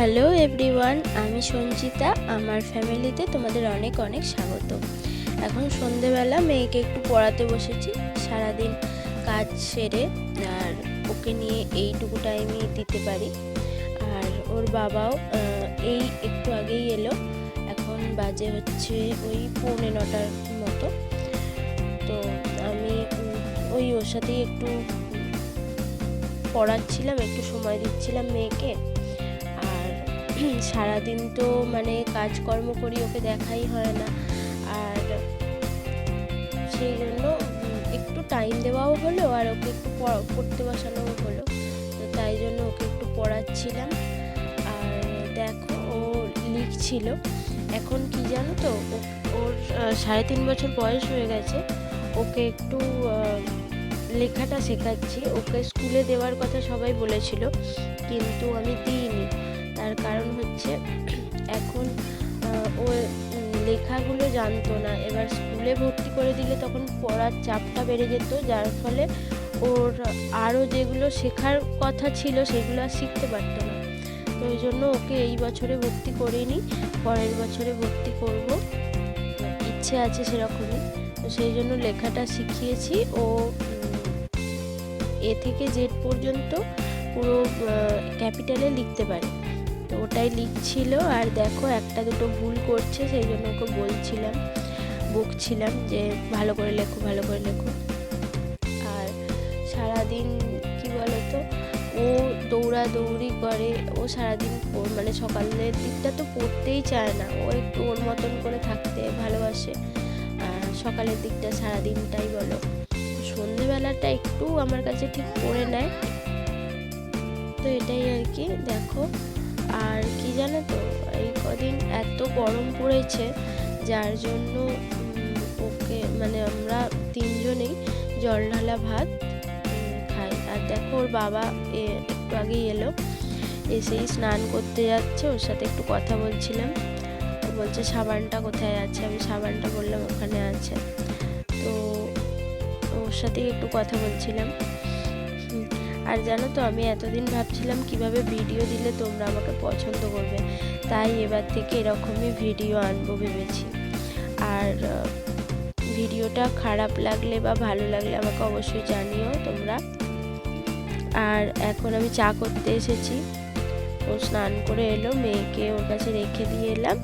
Hello everyone আমি সঞ্চিতা, আমার ফ্যামিলিতে তোমাদের অনেক অনেক স্বাগত। এখন সন্ধেবেলা মেয়েকে একটু পড়াতে বসেছি, সারাদিন কাজ সেরে, আর ওকে নিয়ে এইটুকু টাইমই দিতে পারি। আর ওর বাবাও এই একটু আগেই এলো, এখন বাজে হচ্ছে ওই পৌনে নটার মতো। তো আমি ওই ওর সাথেই একটু পড়াচ্ছিলাম, একটু সময় দিচ্ছিলাম মেয়েকে। সারাদিন তো মানে কাজকর্ম করি, ওকে দেখাই হয় না। আর সেই জন্য একটু টাইম দেওয়াও হলো আর ওকে একটু পড়- পড়তে বসানোও হলো। তো তাই জন্য ওকে একটু পড়াচ্ছিলাম। আর দেখো, ও লিখছিল। এখন কি জানো তো ওর সাড়ে তিন বছর বয়স হয়ে গেছে। ওকে একটু লেখাটা শেখাচ্ছি। ওকে স্কুলে দেওয়ার কথা সবাই বলেছিল, কিন্তু আমি দিইনি। তার কারণ হচ্ছে এখন ও লেখাগুলো জানতো না। এবার স্কুলে ভর্তি করে দিলে তখন পড়ার চাপটা বেড়ে যেত, যার ফলে ওর আরও যেগুলো শেখার কথা ছিল সেগুলো আর শিখতে পারতো না। তো ওই জন্য ওকে এই বছরে ভর্তি করিনি পরের বছরে ভর্তি করব। ইচ্ছে আছে সেরকমই। তো সেই জন্য লেখাটা শিখিয়েছি। ও এ থেকে জেড পর্যন্ত পুরো ক্যাপিটালে লিখতে পারে। তো ওটাই লিখছিল আর দেখো একটা দুটো ভুল করছে, সেই জন্য ওকে বলছিলাম, বকছিলাম যে ভালো করে লেখো, ভালো করে লেখো। আর সারাদিন কি বলতো, ও দৌড়াদৌড়ি করে, ও সারাদিন মানে সকালের দিকটা তো পড়তেই চায় না, ও একটু ওর মতন করে থাকতে ভালোবাসে। সকালের দিকটা সারাদিনটাই বলো। সন্ধেবেলাটা একটু আমার কাছে ঠিক পড়ে নেয়। তো এটাই আর কি, দেখো। আর কি জানো তো, এই কদিন এত গরম পড়েছে, যার জন্য ওকে মানে আমরা তিনজনেই জল ঢালা ভাত খাই। আর দেখো, ওর বাবা একটু আগেই এলো। এসেই স্নান করতে যাচ্ছে, ওর সাথে একটু কথা বলছিলাম। বলছে, সাবানটা কোথায় আছে? আমি সাবানটা বললাম, ওখানে আছে। তো ওর সাথেই একটু কথা বলছিলাম। আর জানো তো, আমি এতদিন ভাবছিলাম কীভাবে ভিডিও দিলে তোমরা আমাকে পছন্দ করবে। তাই এবার থেকে এরকমই ভিডিও আনব ভেবেছি। আর ভিডিওটা খারাপ লাগলে বা ভালো লাগলে আমাকে অবশ্যই জানিও তোমরা। আর এখন আমি চা করতে এসেছি। ও স্নান করে এলো, মেয়েকে ওর কাছে রেখে দিয়ে এলাম।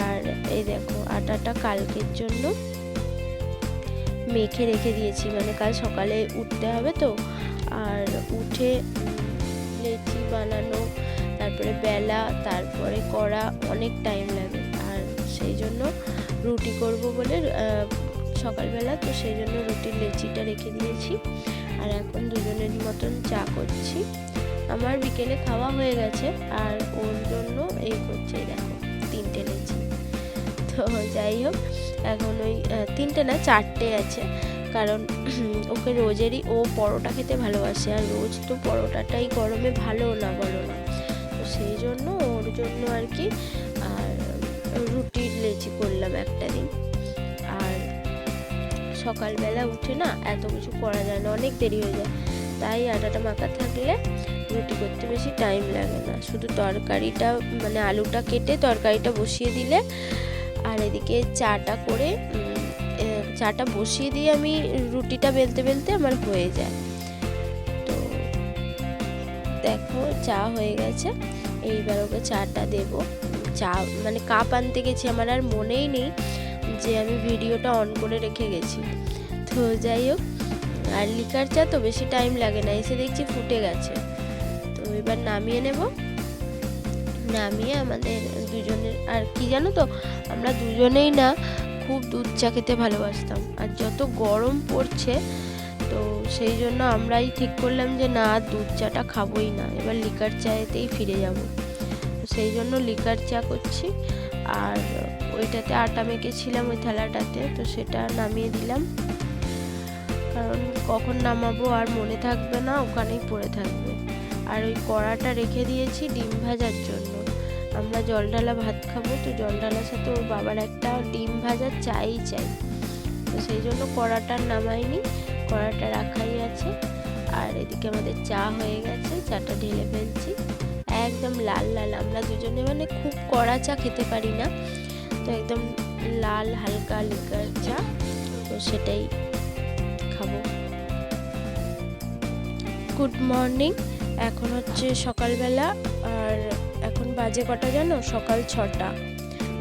আর এই দেখো, আটাটা কালকের জন্য। মেখে রেখে দিয়েছি। মানে কাল সকালে উঠতে হবে তো। আর উঠে লেচি বানানো, তারপরে বেলা, তারপরে করা অনেক টাইম লাগে। আর সেই জন্য রুটি করব বলে সকালবেলা, তো সেই জন্য রুটির লেচিটা রেখে দিয়েছি। আর এখন দুজনের মতন চা করছি। আমার বিকেলে খাওয়া হয়ে গেছে, আর ওর জন্য এই করছে দেখো, তিনটে লেচি। তো যাই হোক এখন ওই তিনটে না চারটে আছে। কারণ ওকে রোজেরই ও পরোটা খেতে ভালোবাসে, আর রোজ তো পরোটাটাই গরমে ভালো না বলো না। তো সেই জন্য ওর জন্য আর কি, আর রুটির লেচি করলাম একটা দিন। আর সকালবেলা উঠে না এত কিছু করা যায় না, অনেক দেরি হয়ে যায়। তাই আটাটা মাখা থাকলে রুটি করতে বেশি টাইম লাগে না। শুধু তরকারিটা মানে আলুটা কেটে তরকারিটা বসিয়ে দিলে আর এদিকে চাটা করে চাটা বসিয়ে দিয়ে আমি রুটিটা বেলতে বেলতে আমার হয়ে যায়। তো দেখো চা হয়ে গেছে, এইবার ওকে চাটা দেব। চা মানে কাপ আনতে গেছি আমার, আর মনেই নেই যে আমি ভিডিওটা অন করে রেখে গেছি। তো যাই হোক, আর লিকার চা তো বেশি টাইম লাগে না, এসে দেখছি ফুটে গেছে। তো এবার নামিয়ে নেব। নামিয়ে আমাদের দুজনের, আর কি জানো তো, আমরা দুজনেই না খুব দুধ চা খেতে ভালোবাসতাম। আর যত গরম পড়ছে, তো সেই জন্য আমরাই ঠিক করলাম যে না, আর দুধ চাটা খাবোই না। এবার লিকার চায়েতেই ফিরে যাব। সেই জন্য লিকার চা করছি। আর ওইটাতে আটা মেখেছিলাম ওই থালাটাতে, তো সেটা নামিয়ে দিলাম। কারণ কখন নামাবো আর মনে থাকবে না, ওখানেই পড়ে থাকবে। আর ওই কড়াটা রেখে দিয়েছি ডিম ভাজার জন্য। আমরা জল ঢালা ভাত খাব, তো জল ঢালার সাথে ওর বাবার একটা ডিম ভাজা চাই চাই। তো সেই জন্য কড়াটা নামাইনি, কড়াটা রাখাই আছে। আর এদিকে আমাদের চা হয়ে গেছে, চাটা ঢেলে ফেলছি। একদম লাল লাল, আমরা দুজনে মানে খুব কড়া চা খেতে পারি না। তো একদম লাল, হালকা লিকার চা, তো সেটাই খাব। গুড মর্নিং, এখন হচ্ছে সকালবেলা, আর বাজে কটা জানো? সকাল ছটা।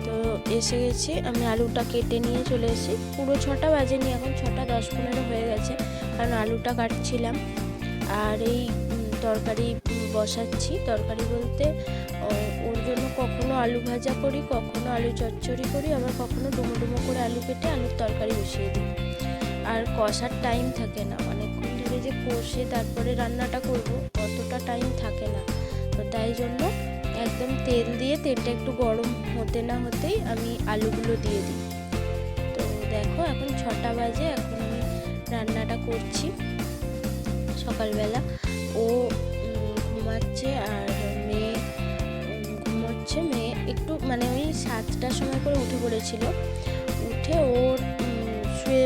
তো এসে গেছি, আমি আলুটা কেটে নিয়ে চলে এসেছি। পুরো ছটা বাজেনি, এখন ছটা দশ পনেরো হয়ে গেছে, কারণ আলুটা কাটছিলাম। আর এই তরকারি বসাচ্ছি। তরকারি বলতে ওর জন্য কখনো আলু ভাজা করি, কখনো আলু চচ্চড়ি করি, আবার কখনো ডুমো ডুমো করে আলু কেটে আলুর তরকারি বসিয়ে দিই। আর কষার টাইম থাকে না। অনেকক্ষণ ধরে যে কষে তারপরে রান্নাটা করব, অতটা টাইম থাকে না। তো তাই জন্য একদম তেল দিয়ে তেলটা একটু গরম হতে না হতেই আমি আলুগুলো দিয়ে দিই। তো দেখো এখন ছটা বাজে, এখন আমি রান্নাটা করছি। সকালবেলা ও ঘুমাচ্ছে আর মেয়ে ঘুমোচ্ছে। মেয়ে একটু মানে ওই সাতটার সময় করে উঠে পড়েছিল। উঠে ওর শুয়ে,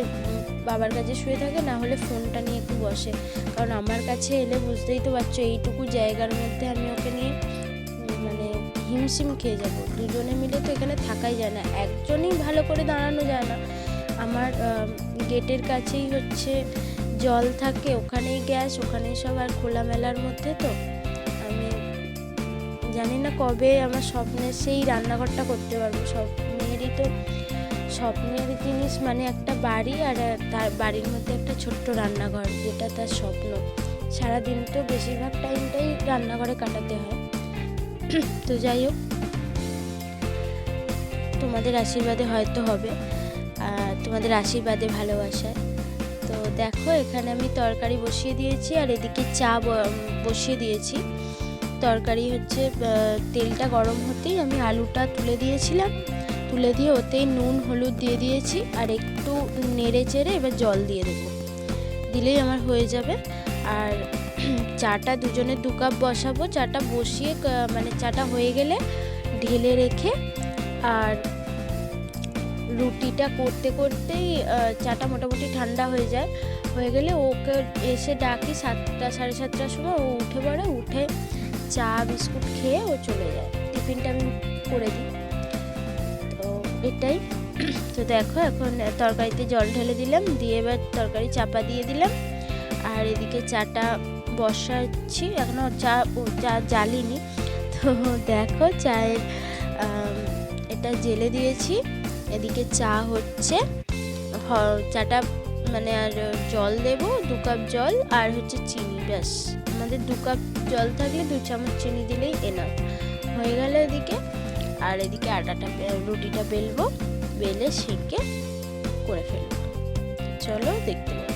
বাবার কাছে শুয়ে থাকে, না হলে ফোনটা নিয়ে একটু বসে। কারণ আমার কাছে এলে বুঝতেই তো পারছ, এইটুকু জায়গার মধ্যে আমি ওকে নিয়ে হিমশিম খেয়ে যাব। দুজনে মিলে তো এখানে থাকাই যায় না। একজনই ভালো করে দাঁড়ানো যায় না। আমার গেটের কাছেই হচ্ছে জল থাকে, ওখানেই গ্যাস, ওখানেই সব আর খোলামেলার মধ্যে তো। আমি জানি না কবে আমার স্বপ্নের সেই রান্নাঘরটা করতে পারব। সব মেয়েরই তো, স্বপ্নের জিনিস মানে একটা বাড়ি আর তার বাড়ির মধ্যে একটা ছোট্ট রান্নাঘর, যেটা তার স্বপ্ন। সারাদিন তো বেশিরভাগ টাইমটাই রান্নাঘরে কাটাতে হয়। তো যাই হোক, তোমাদের আশীর্বাদে হয়তো হবে তোমাদের আশীর্বাদে ভালোবাসায়। তো দেখো, এখানে আমি তরকারি বসিয়ে দিয়েছি, আর এদিকে চা বসিয়ে দিয়েছি। তরকারি হচ্ছে তেলটা গরম হতেই আমি আলুটা তুলে দিয়েছিলাম। তুলে দিয়ে ওতেই নুন, হলুদ দিয়ে দিয়েছি, আর একটু নেড়ে চেড়ে এবার জল দিয়ে দেবো। দিলেই আমার হয়ে যাবে। আর চাটা দুজনে দু কাপ বসাবো, চাটা বসিয়ে মানে চাটা হয়ে গেলে ঢেলে রেখে আর রুটিটা করতে করতেই চাটা মোটামুটি ঠান্ডা হয়ে যায়। হয়ে গেলে ওকে এসে ডাকি সাতটা, সাড়ে সাতটার সময়, ও উঠে পড়ে, উঠে চা, বিস্কুট খেয়ে ও চলে যায়। টিফিনটা আমি করে দিই। তো এটাই। তো দেখো, এখন তরকারিতে জল ঢেলে দিলাম, দিয়ে এবার তরকারি চাপা দিয়ে দিলাম। আর এদিকে চাটা বসাচ্ছি এখনও চা ও চা জ্বালিনি। তো দেখো চায়ের এটা জেলে দিয়েছি, এদিকে চা হচ্ছে। চাটা মানে আর জল দেব, দু কাপ জল আর হচ্ছে চিনি, ব্যাস। আমাদের দু কাপ জল থাকলে দু চামচ চিনি দিলেই এনাফ হয়ে গেল এদিকে, আর এদিকে আটাটা, রুটিটা বেলবো, বেলে সেঁকে করে ফেলব। চলো দেখতে পাবে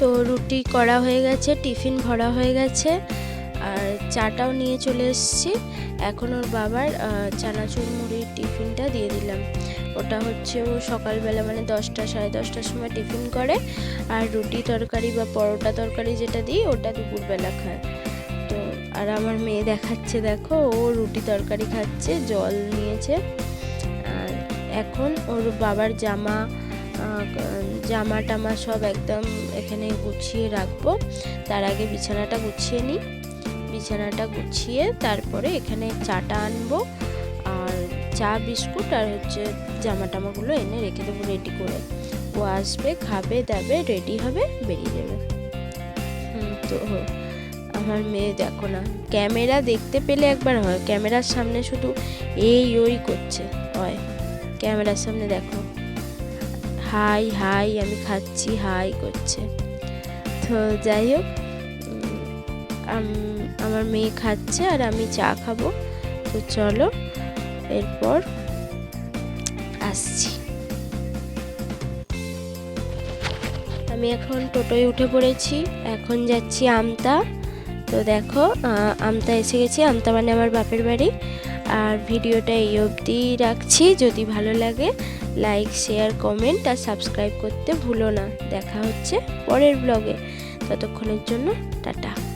তো রুটি করা হয়ে গেছে, টিফিন ভরা হয়ে গেছে, আর চাটাও নিয়ে চলে এসেছি। এখন ওর বাবার চানাচুর মুড়ির টিফিনটা দিয়ে দিলাম। ওটা হচ্ছে ও সকালবেলা মানে দশটা, সাড়ে দশটার সময় টিফিন করে, আর রুটি তরকারি বা পরোটা তরকারি যেটা দিই, ওটা দুপুরবেলা খায়। তো, আর আমার মেয়ে দেখাচ্ছে, দেখো, ও রুটি তরকারি খাচ্ছে, জল নিয়েছে। এখন ওর বাবার জামা জামা টামা সব একদম এখানে গুছিয়ে রাখব। তার আগে বিছানাটা গুছিয়ে নিই। বিছানাটা গুছিয়ে তারপরে এখানে চাটা আনব আর চা, বিস্কুট আর হচ্ছে জামা টামাগুলো এনে রেখে দেবো রেডি করে। ও আসবে, খাবে, দাবে রেডি হবে, বেরিয়ে যাবে। তো আমার মেয়ে দেখো না। ক্যামেরা দেখতে পেলে একবার হয়। ক্যামেরার সামনে শুধু এই ওই করছে। হয়। ক্যামেরার সামনে দেখো। হাই হাই, আমি খাচ্ছি, হাই করছে। তো যাই হোক আমার মেয়ে খাচ্ছে আর আমি চা খাব। তো চলো, এরপর আসছি। আমি এখন টোটোয় উঠে পড়েছি, এখন যাচ্ছি আমতা। তো দেখো আমতা এসে গেছি, আমতা মানে আমার বাপের বাড়ি। আর ভিডিওটা এই অবধি রাখছি, যদি ভালো লাগে লাইক, শেয়ার, কমেন্ট আর সাবস্ক্রাইব করতে ভুলো না। দেখা হচ্ছে পরের ব্লগে। ততক্ষণের জন্য টাটা।